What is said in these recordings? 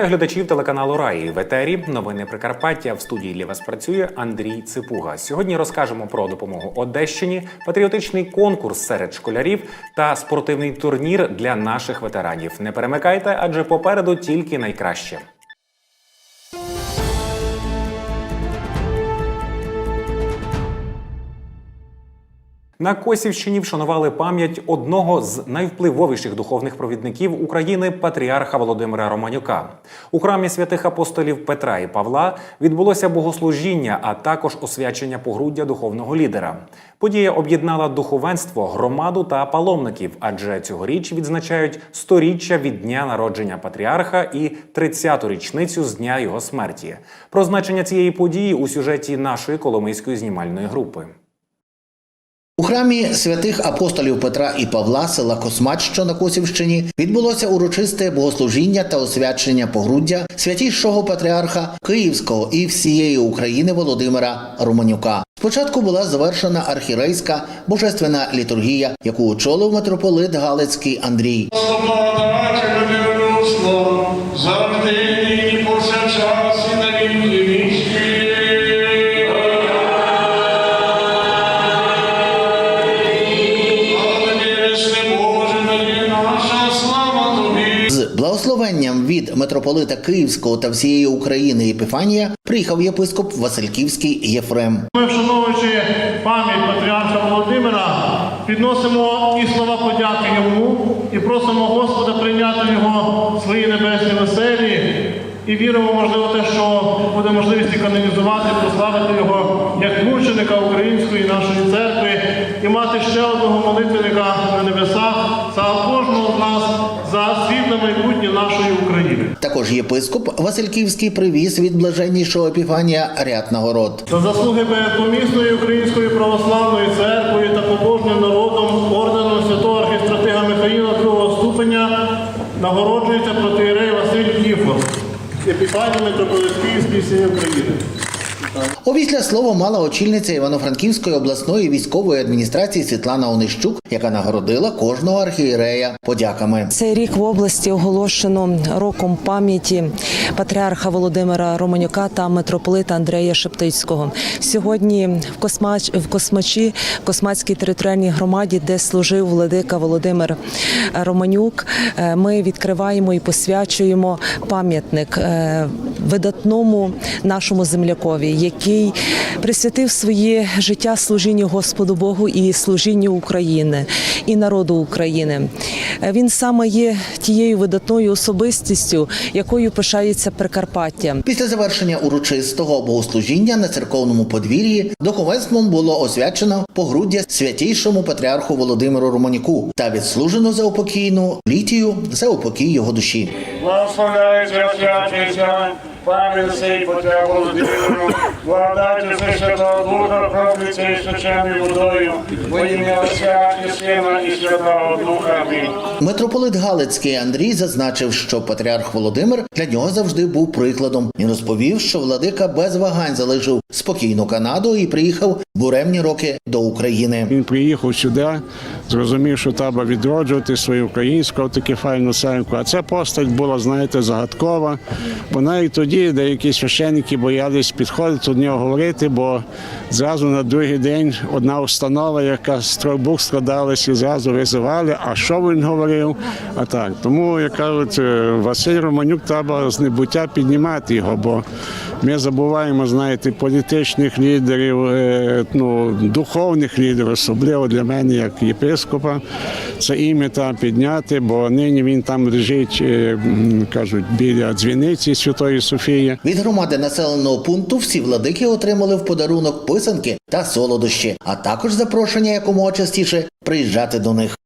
Вітаю глядачів телеканалу Раї в етері. Новини Прикарпаття в студії для вас працює Андрій Ципуга. Сьогодні розкажемо про допомогу Одещині, патріотичний конкурс серед школярів та спортивний турнір для наших ветеранів. Не перемикайте, адже попереду тільки найкраще. На Косівщині вшанували пам'ять одного з найвпливовіших духовних провідників України патріарха Володимира Романюка. У храмі святих апостолів Петра і Павла відбулося богослужіння, а також освячення погруддя духовного лідера. Подія об'єднала духовенство, громаду та паломників, адже цьогоріч відзначають сторіччя від дня народження патріарха і 30-ту річницю з дня його смерті. Про значення цієї події у сюжеті нашої коломийської знімальної групи. У храмі святих апостолів Петра і Павла села Космач, що на Косівщині, відбулося урочисте богослужіння та освячення погруддя святішого патріарха Київського і всієї України Володимира Романюка. Спочатку була завершена архірейська божественна літургія, яку очолив митрополит Галицький Андрій. Завжди від митрополита Київського та всієї України Єпифанія приїхав єпископ Васильківський Єфрем. Ми, вшановуючи пам'ять патріарха Володимира, підносимо і слова подяки йому і просимо Господа прийняти його в свої небесні веселі. І віримо, можливо, те, що буде можливість і канонізувати, прославити його як мученика української нашої церкви мати ще одного молитвенника на небесах за кожного з нас за світле майбутнє нашої України. Також єпископ Васильківський привіз від блаженнішого Епіфанія ряд нагород. За заслуги перед помісною Української православною церквою та побожним народом орденом святого архістратига Михаїла другого ступеня нагороджується протиєрей Василь Кіфор, епіфаній митрополит Київський всієї України. Опісля слова мала очільниця Івано-Франківської обласної військової адміністрації Світлана Онищук, яка нагородила кожного архієрея подяками. Цей рік в області оголошено роком пам'яті патріарха Володимира Романюка та митрополита Андрея Шептицького. Сьогодні в Космач в Космачі, в Космацькій територіальній громаді, де служив владика Володимир Романюк, е, ми відкриваємо і посвячуємо пам'ятник е, видатному нашому землякові, який присвятив своє життя служінню Господу Богу і служінню України і народу України. Е, Він саме є тією видатною особистістю, якою пишається Прикарпаття. Після завершення урочистого богослужіння на церковному подвір'ї духовенством було освячено погруддя святійшому патріарху Володимиру Романюку та відслужено за упокійну літію за упокій його душі. Освячується, пам'ять сей Петра Володимиру, благодаттю Святого Духа, проклиться і священною водою, во ім'я Отця і Сина і Святого Духа. Амінь. Митрополит Галицький Андрій зазначив, що патріарх Володимир для нього завжди був прикладом. Він розповів, що владика без вагань залишив спокійну Канаду і приїхав буремні роки до України. Він приїхав сюди, зрозумів, що треба відроджувати свою українську таку файну церкву. А ця постать була, знаєте, загадкова. Бо навіть тоді деякі священники боялись підходити до нього говорити, бо зразу на другий день одна установа, яка з трьох букв складалася, і зразу визивали, а що він говорив. А так. Тому, як кажуть, е, Василь Романюк треба з небуття піднімати його, бо ми забуваємо, знаєте, політичних лідерів, е, ну, духовних лідерів, особливо для мене, як єпископа. Це ім'я треба підняти, бо нині він там лежить, е, кажуть, біля дзвіниці Святої Софії. Від громади населеного пункту всі владики отримали в подарунок писанки та солодощі, а також запрошення якомога частіше приїжджати до них.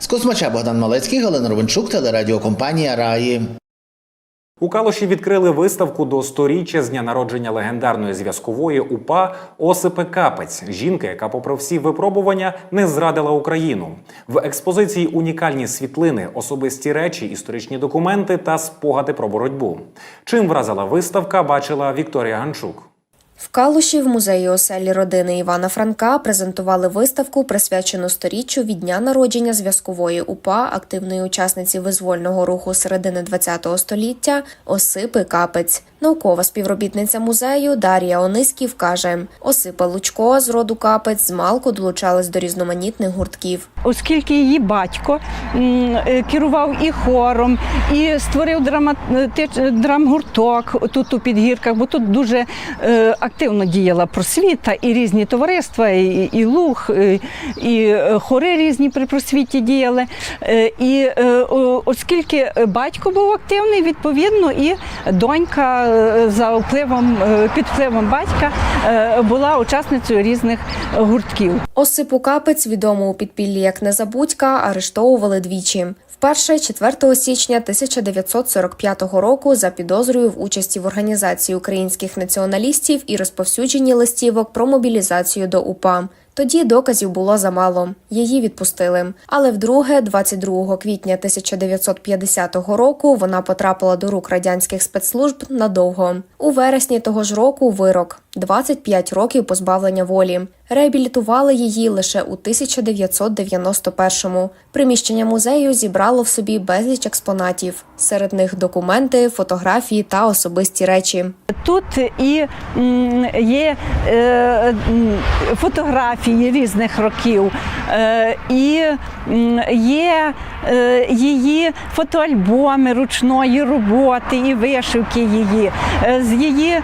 З Космача Богдан Малецький, Галина Ровенчук, телерадіокомпанія Раї. У Калуші відкрили виставку до сторіччя з дня народження легендарної зв'язкової УПА Осипи Капець, жінки, яка, попри всі випробування, не зрадила Україну. В експозиції унікальні світлини, особисті речі, історичні документи та спогади про боротьбу. Чим вразила виставка, бачила Вікторія Ганчук. В Калуші в музеї оселі родини Івана Франка презентували виставку, присвячену сторіччю від дня народження зв'язкової УПА, активної учасниці визвольного руху середини ХХ століття Осипи Капець. Наукова співробітниця музею Дар'я Ониськів каже: Осипа Лучко з роду Капець змалку долучалась до різноманітних гуртків. оскільки її батько е, керував і хором, і створив драмати- драмгурток тут у підгірках, бо тут дуже е, активно діяла просвіта, і різні товариства, і, і луг, і, е, хори різні при просвіті діяли. Е, І е, оскільки батько був активний, відповідно, і донька е, за впливом е, під впливом батька е, була учасницею різних гуртків. Осипу Капець, відому у підпіллі як Незабудька, арештовували двічі. Вперше 4 січня 1945 року за підозрою в участі в організації українських націоналістів і розповсюдженні листівок про мобілізацію до УПА. Тоді доказів було замало. Її відпустили. Але вдруге, 22 квітня 1950 року, вона потрапила до рук радянських спецслужб надовго. У вересні того ж року вирок 25 років позбавлення волі. Реабілітували її лише у 1991-му. Приміщення музею зібрало в собі безліч експонатів. Серед них документи, фотографії та особисті речі. Тут і є е, м, фотографії різних років, е, і є е, її фотоальбоми ручної роботи і вишивки її, Е, з її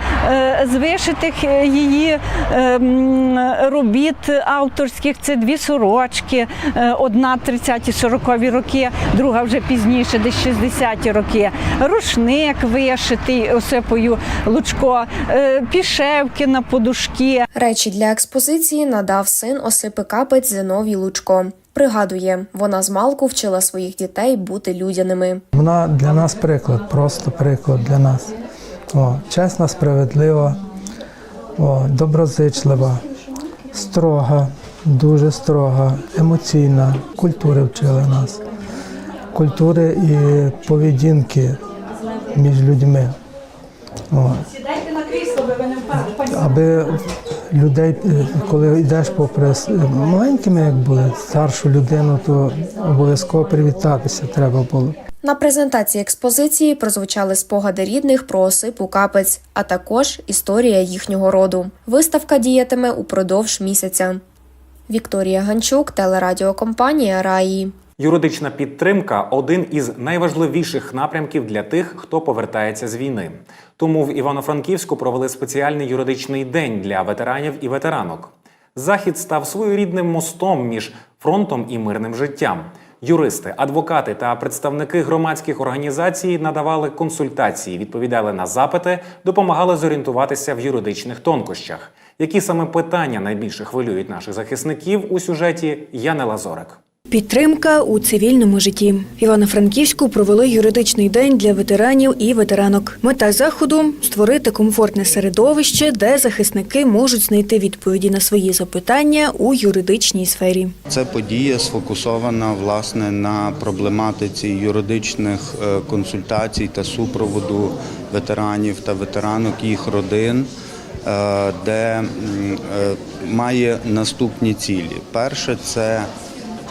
з вишитих її робіт авторських це дві сорочки, одна 30-40 роки, друга вже пізніше, десь 60-ті роки. Рушник вишитий Осипою Лучко, пішевки на подушки. Речі для експозиції надав син Осипи Капець Зиновій Лучко. Пригадує, вона з малку вчила своїх дітей бути людяними. Вона для нас приклад, просто приклад для нас. О, чесна, справедлива, о, доброзичлива, строга, дуже строга, емоційна. Культури вчили нас. Культури і поведінки між людьми. О. Аби людей, е, коли йдеш попри маленькими, як були, старшу людину, то обов'язково привітатися треба було. На презентації експозиції прозвучали спогади рідних про Осипу Капець, а також історія їхнього роду. Виставка діятиме упродовж місяця. Вікторія Ганчук, телерадіокомпанія Раї. Юридична підтримка один із найважливіших напрямків для тих, хто повертається з війни. Тому в Івано-Франківську провели спеціальний юридичний день для ветеранів і ветеранок. Захід став своєрідним мостом між фронтом і мирним життям. Юристи, адвокати та представники громадських організацій надавали консультації, відповідали на запити, допомагали зорієнтуватися в юридичних тонкощах. Які саме питання найбільше хвилюють наших захисників у сюжеті Яни Лазорик. Підтримка у цивільному житті. Івано-Франківську провели юридичний день для ветеранів і ветеранок. Мета заходу створити комфортне середовище, де захисники можуть знайти відповіді на свої запитання у юридичній сфері. Це подія сфокусована власне на проблематиці юридичних е, консультацій та супроводу ветеранів та ветеранок їх родин, е, де е, має наступні цілі. Перше це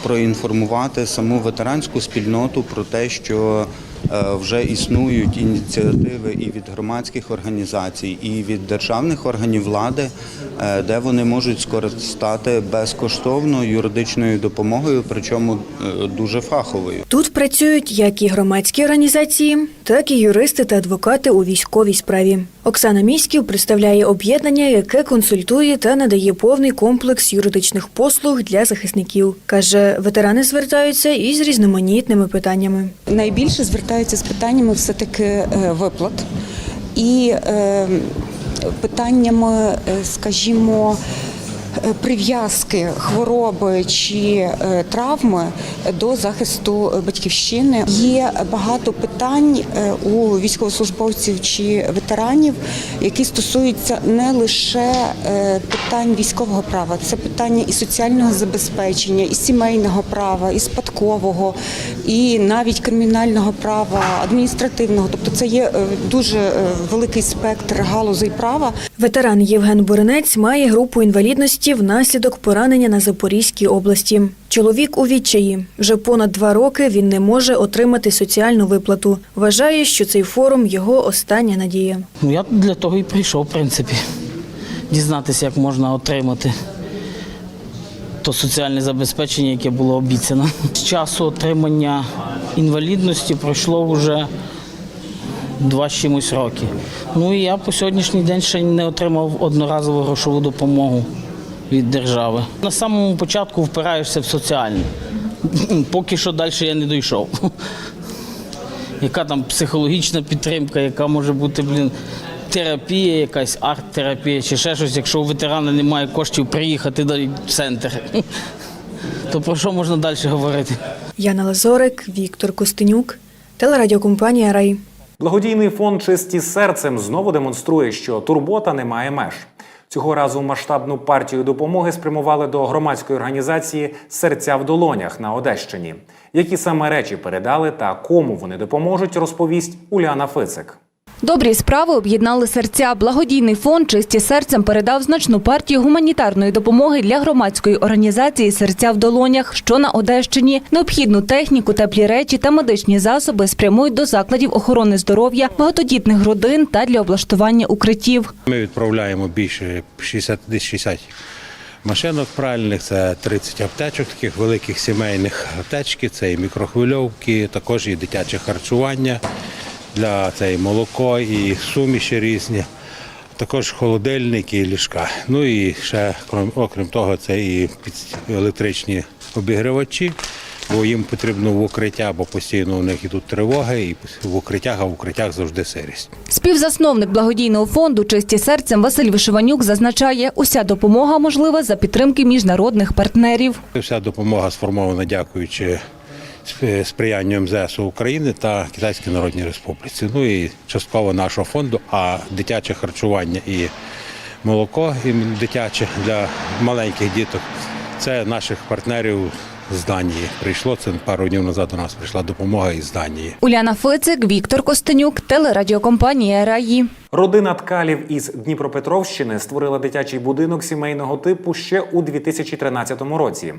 проінформувати саму ветеранську спільноту про те, що е, вже існують ініціативи і від громадських організацій, і від державних органів влади, де вони можуть скористати безкоштовно юридичною допомогою, причому е, дуже фаховою. Тут працюють як і громадські організації, так і юристи та адвокати у військовій справі. Оксана Міськів представляє об'єднання, яке консультує та надає повний комплекс юридичних послуг для захисників. каже, ветерани звертаються із різноманітними питаннями. найбільше звертаються з питаннями все-таки е, виплат і е, питаннями, е, скажімо, прив'язки хвороби чи е, травми до захисту батьківщини. Є багато питань е, у військовослужбовців чи ветеранів, які стосуються не лише е, питань військового права, це питання і соціального забезпечення, і сімейного права, і спадкового, і навіть кримінального права, адміністративного. Тобто це є е, дуже е, великий спектр галузей права. Ветеран Євген Боренець має групу інвалідності внаслідок поранення на Запорізькій області. Чоловік у відчаї. Вже понад два роки він не може отримати соціальну виплату. Вважає, що цей форум його остання надія. Ну, я для того і прийшов, в принципі, дізнатися, як можна отримати то соціальне забезпечення, яке було обіцяно. З часу отримання інвалідності пройшло вже два з чимось роки. Ну і я по сьогоднішній день ще не отримав одноразову грошову допомогу від держави. На самому початку впираєшся в соціальне. Поки що далі я не дійшов. Яка там психологічна підтримка, яка може бути, блін, терапія, якась арт-терапія чи ще щось, якщо у ветерана немає коштів приїхати до в центр. То про що можна далі говорити? Яна Лазорик, Віктор Костенюк, телерадіокомпанія Рай. Благодійний фонд Чисті серцем знову демонструє, що турбота не має меж. Цього разу масштабну партію допомоги спрямували до громадської організації Серця в долонях на Одещині. Які саме речі передали та кому вони допоможуть, розповість Уляна Фицик. Добрі справи об'єднали серця. Благодійний фонд «Чисті серцем передав значну партію гуманітарної допомоги для громадської організації Серця в долонях, що на Одещині. Необхідну техніку, теплі речі та медичні засоби спрямують до закладів охорони здоров'я, багатодітних родин та для облаштування укриттів. Ми відправляємо більше 60, десь 60 машинок пральних, це 30 аптечок, таких великих сімейних аптечки, це і мікрохвильовки, також і дитяче харчування для це і молоко, і суміші різні, також холодильники і ліжка. Ну і ще, крім- окрім того, це і електричні обігрівачі. Бо їм потрібно в укриття, бо постійно у них ідуть тривоги, і в укриттях, а в укриттях завжди сирість. Співзасновник благодійного фонду «Чисті серцем Василь Вишиванюк зазначає, уся допомога можлива за підтримки міжнародних партнерів. Вся допомога сформована дякуючи сп- сприянню МЗС України та Китайській Народній Республіці. Ну і частково нашого фонду, а дитяче харчування і молоко і дитяче для маленьких діток це наших партнерів з Данії. Прийшло це пару днів назад. До нас прийшла допомога із Данії. Уляна Фицик, Віктор Костенюк, телерадіокомпанія «Раї». Родина ткалів із Дніпропетровщини створила дитячий будинок сімейного типу ще у 2013 році.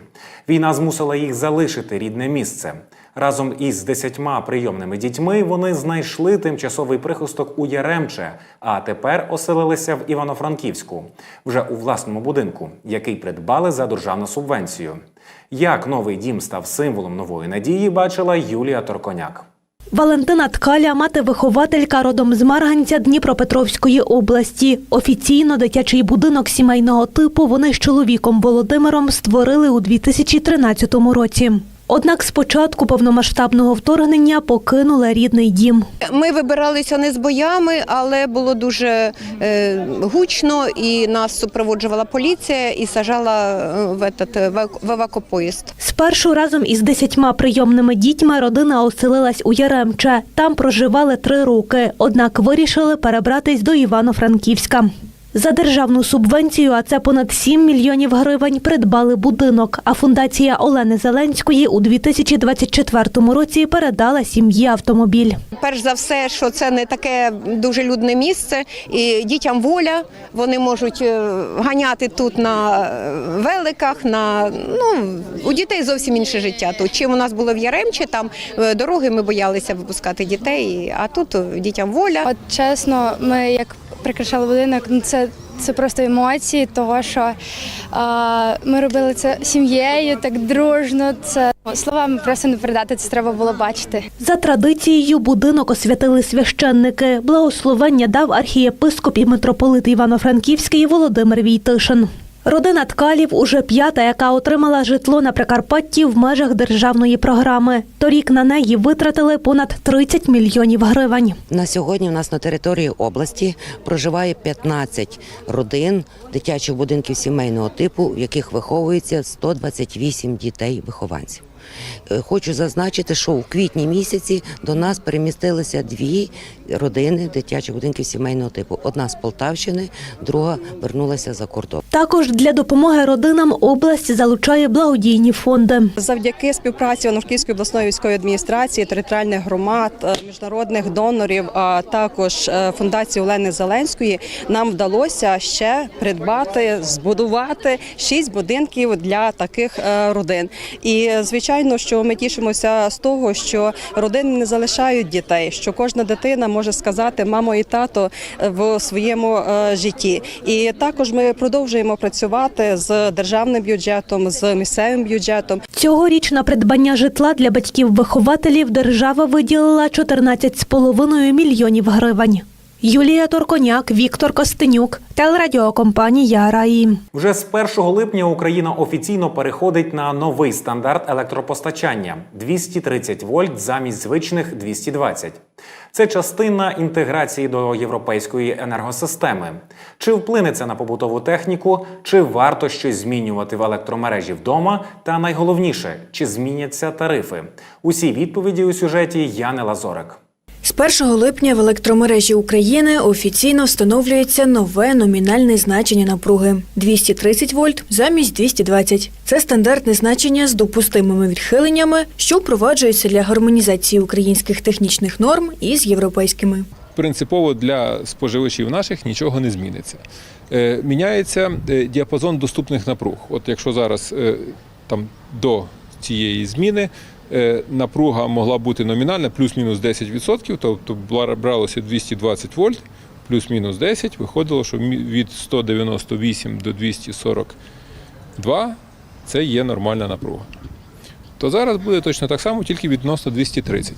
Війна змусила їх залишити рідне місце. Разом із десятьма прийомними дітьми вони знайшли тимчасовий прихисток у Яремче, а тепер оселилися в Івано-Франківську вже у власному будинку, який придбали за державну субвенцію. Як новий дім став символом нової надії, бачила Юлія Торконяк. Валентина Ткаля, мати-вихователька родом з Марганця Дніпропетровської області. Офіційно дитячий будинок сімейного типу вони з чоловіком Володимиром створили у 2013 році. Однак з початку повномасштабного вторгнення покинули рідний дім. Ми вибиралися не з боями, але було дуже е, гучно, і нас супроводжувала поліція і сажала е, в, этот, в евакопоїзд. Спершу разом із десятьма прийомними дітьми родина оселилась у Яремче. Там проживали три роки, однак вирішили перебратись до Івано-Франківська. За державну субвенцію, а це понад 7 мільйонів гривень, придбали будинок. А фундація Олени Зеленської у 2024 році передала сім'ї автомобіль. Перш за все, що це не таке дуже людне місце, і дітям воля. Вони можуть е, ганяти тут на е, великах. На ну у дітей зовсім інше життя. Тут чим у нас було в Яремчі, там е, дороги ми боялися випускати дітей. А тут дітям воля. От чесно, ми як прикрашали будинок, ну це, це просто емоції, того що а, ми робили це сім'єю, так дружно. Це словами просто не передати, це треба було бачити. За традицією будинок освятили священники. Благословення дав архієпископ і митрополит Івано-Франківський Володимир Війтишин. Родина ткалів уже п'ята, яка отримала житло на Прикарпатті в межах державної програми. Торік на неї витратили понад 30 мільйонів гривень. На сьогодні у нас на території області проживає 15 родин дитячих будинків сімейного типу, в яких виховується 128 дітей-вихованців. Е, Хочу зазначити, що у квітні місяці до нас перемістилися дві родини дитячих будинків сімейного типу. Одна з Полтавщини, друга вернулася за кордон. Також для допомоги родинам область залучає благодійні фонди. Завдяки співпраці Онушківської обласної військової адміністрації, територіальних громад, е, міжнародних донорів, а також е, фундації Олени Зеленської, нам вдалося ще придбати, збудувати шість будинків для таких родин. І звичайно, що ми тішимося з того, що родини не залишають дітей, що кожна дитина може сказати мамо і тато в своєму е, житті. І також ми продовжуємо працювати з державним бюджетом, з місцевим бюджетом. Цьогоріч на придбання житла для батьків-вихователів держава виділила 14,5 мільйонів гривень. Юлія Торконяк, Віктор Костенюк, телерадіокомпанія Раї. Вже з 1 липня Україна офіційно переходить на новий стандарт електропостачання 230 вольт замість звичних 220. Це частина інтеграції до європейської енергосистеми. Чи вплине це на побутову техніку, чи варто щось змінювати в електромережі вдома? Та найголовніше, чи зміняться тарифи? Усі відповіді у сюжеті Яни Лазорик. З 1 липня в електромережі України офіційно встановлюється нове номінальне значення напруги 230 вольт замість 220. Це стандартне значення з допустимими відхиленнями, що впроваджується для гармонізації українських технічних норм із європейськими. принципово для споживачів наших нічого не зміниться. Е, Міняється е, діапазон доступних напруг. От якщо зараз е, там до цієї зміни напруга могла бути номінальна плюс-мінус 10%, тобто бралося 220 вольт, плюс-мінус 10, виходило, що від 198 до 242 це є нормальна напруга. То зараз буде точно так само, тільки відносно 230.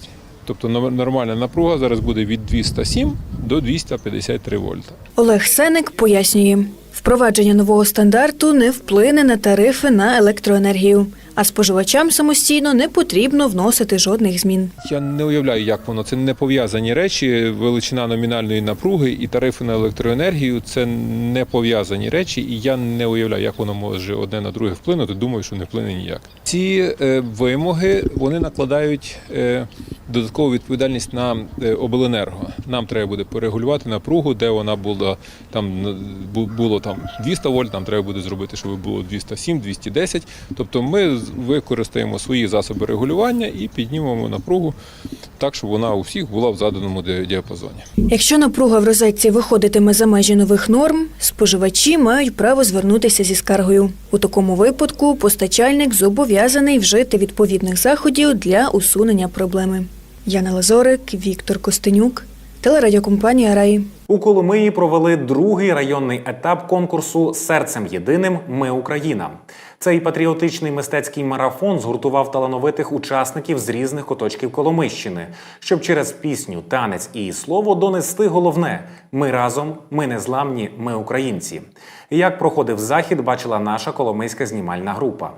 Тобто нормальна напруга зараз буде від 207 до 253 вольта. Олег Сеник пояснює, впровадження нового стандарту не вплине на тарифи на електроенергію, а споживачам самостійно не потрібно вносити жодних змін. Я не уявляю, як воно. Це не пов'язані речі. Величина номінальної напруги і тарифи на електроенергію це не пов'язані речі, і я не уявляю, як воно може одне на друге вплинути. Думаю, що не вплине ніяк. Ці е, вимоги вони накладають е, додаткову відповідальність на е, обленерго. Нам треба буде порегулювати напругу, де вона була там було там 200 вольт, нам треба буде зробити, щоб було 207, 210. Тобто ми використаємо свої засоби регулювання і піднімемо напругу так, щоб вона у всіх була в заданому діапазоні. Якщо напруга в розетці виходитиме за межі нових норм, споживачі мають право звернутися зі скаргою. У такому випадку постачальник зобов'язаний вжити відповідних заходів для усунення проблеми. Яна Лазорик, Віктор Костенюк, телерадіокомпанія Раї. У Коломиї провели другий районний етап конкурсу Серцем єдиним Ми Україна. Цей патріотичний мистецький марафон згуртував талановитих учасників з різних куточків Коломищини, щоб через пісню, танець і слово донести головне: ми разом, ми незламні, ми українці. Як проходив захід, бачила наша коломийська знімальна група.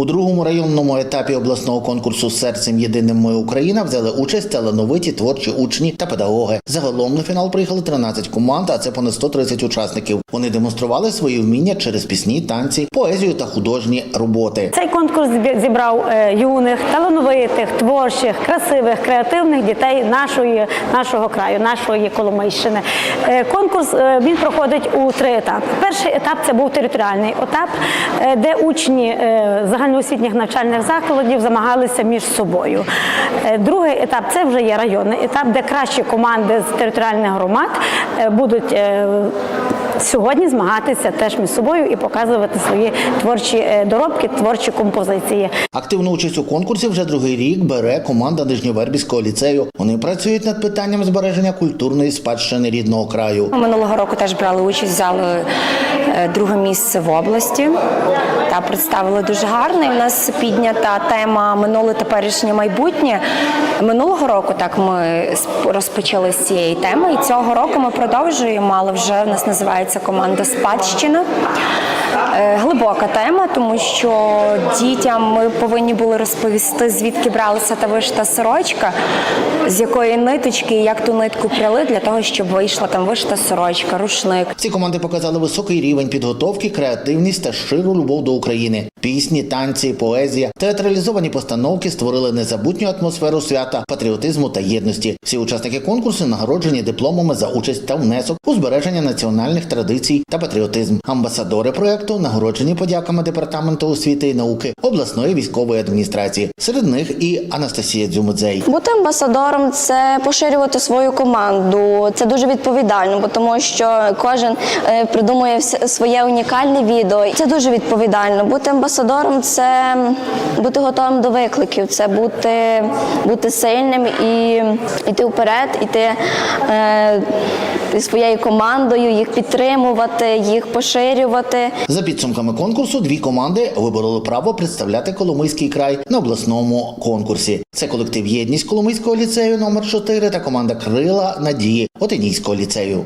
У другому районному етапі обласного конкурсу Серцем єдиним Ми Україна взяли участь талановиті творчі учні та педагоги. Загалом на фінал приїхали 13 команд, а це понад 130 учасників. Вони демонстрували свої вміння через пісні, танці, поезію та художні роботи. Цей конкурс зібрав е, юних, талановитих, творчих, красивих, креативних дітей нашої, нашого краю, нашої Коломийщини. Е, Конкурс е, він проходить у три етапи. Перший етап це був територіальний етап, де учні е, загальноосвітніх навчальних закладів замагалися між собою. Е, Другий етап це вже є районний етап, де кращі команди з територіальних громад е, будуть е, сьогодні змагатися теж між собою і показувати свої творчі е, доробки, творчі композиції. Активну участь у конкурсі вже другий рік бере команда Нижньовербівського ліцею. Вони працюють над питанням збереження культурної спадщини рідного краю. Минулого року теж брали участь, взяли е, друге місце в області та представили дуже гарно. І у нас піднята тема минуле теперішнє майбутнє. Минулого року так ми розпочали з цієї теми, і цього року ми продовжуємо. Але вже в нас називається команда Спадщина. е, глибока тема, тому що дітям ми повинні були розповісти, звідки бралася та вишита сорочка, з якої ниточки і як ту нитку пряли для того, щоб вийшла там вишита сорочка, рушник. Ці команди показали високий рівень підготовки, креативність та щиру любов до України. Пісні, танці, поезія, театралізовані постановки створили незабутню атмосферу свята, патріотизму та єдності. Всі учасники конкурсу нагороджені дипломами за участь та внесок у збереження національних традицій та патріотизм. Амбасадори проекту нагороджені подяками департаменту освіти і науки обласної військової адміністрації. Серед них і Анастасія Дзюмудзей. Бути амбасадором це поширювати свою команду. Це дуже відповідально, бо тому що кожен е, придумує своє унікальне відео. Це дуже відповідально. Бути амбасадором це бути готовим до викликів, це бути, бути сильним і йти вперед, іти е, зі своєю командою, їх підтримувати, їх поширювати. За підсумками конкурсу, дві команди вибороли право представляти Коломийський край на обласному конкурсі. Це колектив Єдність Коломийського ліцею номер 4 та команда Крила Надії Отинійського ліцею.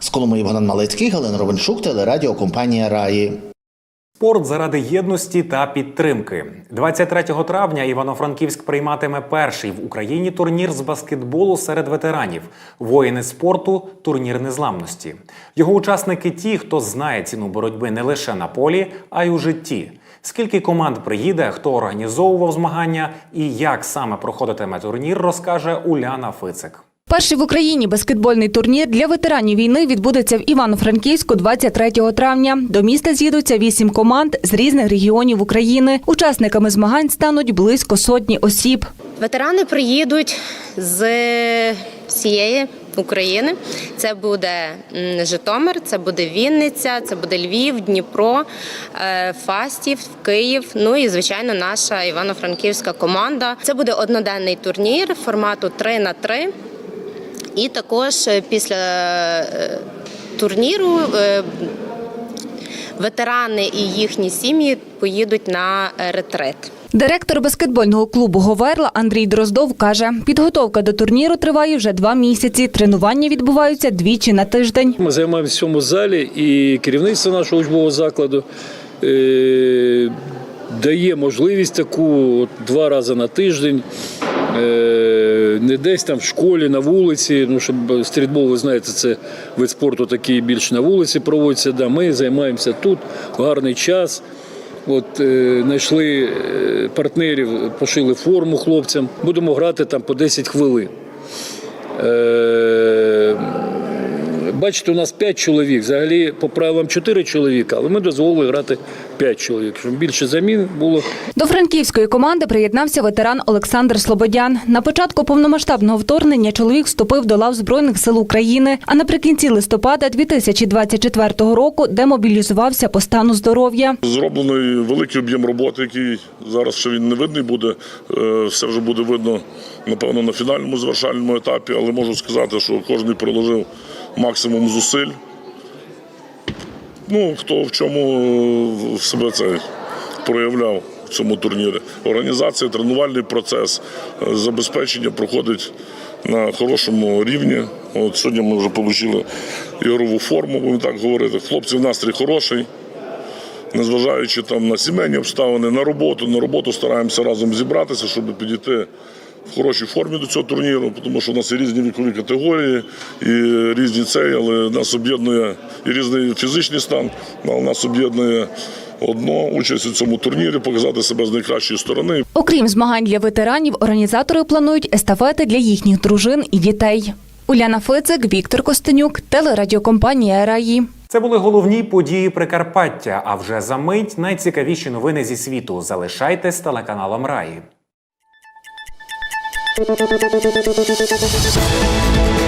З Коломиї Богдан Малецький, Галина Ровеншук, телерадіокомпанія Раї. Спорт заради єдності та підтримки. 23 травня Івано-Франківськ прийматиме перший в Україні турнір з баскетболу серед ветеранів. Воїни спорту турнір незламності. Його учасники ті, хто знає ціну боротьби не лише на полі, а й у житті. Скільки команд приїде, хто організовував змагання і як саме проходитиме турнір, розкаже Уляна Фицик. Перший в Україні баскетбольний турнір для ветеранів війни відбудеться в Івано-Франківську 23 травня. До міста з'їдуться вісім команд з різних регіонів України. Учасниками змагань стануть близько сотні осіб. Ветерани приїдуть з всієї України. Це буде Житомир, це буде Вінниця, це буде Львів, Дніпро, е, Фастів, Київ. Ну і звичайно, наша івано-франківська команда. Це буде одноденний турнір формату 3 на 3 І також е, після е, турніру е, ветерани і їхні сім'ї поїдуть на ретрит. Директор баскетбольного клубу Говерла Андрій Дроздов каже, підготовка до турніру триває вже два місяці. Тренування відбуваються двічі на тиждень. Ми займаємося в цьому залі, і керівництво нашого учбового закладу дає можливість таку от, два рази на тиждень. е, Не десь там в школі, на вулиці. Ну, щоб стрітбол, ви знаєте, це вид спорту такий більш на вулиці проводиться. Да, ми займаємося тут гарний час. От е, знайшли е, партнерів, пошили форму хлопцям. Будемо грати там по 10 хвилин. Бачите, у нас 5 чоловік. Взагалі, по правилам 4 чоловіка, але ми дозволили грати 5 чоловік, щоб більше замін було. До франківської команди приєднався ветеран Олександр Слободян. На початку повномасштабного вторгнення чоловік вступив до лав Збройних сил України, а наприкінці листопада 2024 року демобілізувався по стану здоров'я. Зроблений великий об'єм роботи, який зараз ще він не видний буде. Е, Все вже буде видно, напевно, на фінальному завершальному етапі, але можу сказати, що кожен приложив максимум зусиль. Ну, хто в чому е, себе це проявляв в цьому турнірі. Організація, тренувальний процес, е, забезпечення проходить на хорошому рівні. От сьогодні ми вже отримали ігрову форму, будемо так говорити. Хлопців настрій хороший незважаючи там на сімейні обставини, на роботу. На роботу стараємося разом зібратися, щоб підійти в хорошій формі до цього турніру, тому що у нас є різні вікові категорії і різні цей, але нас об'єднує і різний фізичний стан, але нас об'єднує одно участь у цьому турнірі, показати себе з найкращої сторони. Окрім змагань для ветеранів, організатори планують естафети для їхніх дружин і дітей. Уляна Фицик, Віктор Костенюк, телерадіокомпанія «Раї». Це були головні події Прикарпаття. А вже за мить найцікавіші новини зі світу. Залишайтесь телеканалом Раї. Thank you.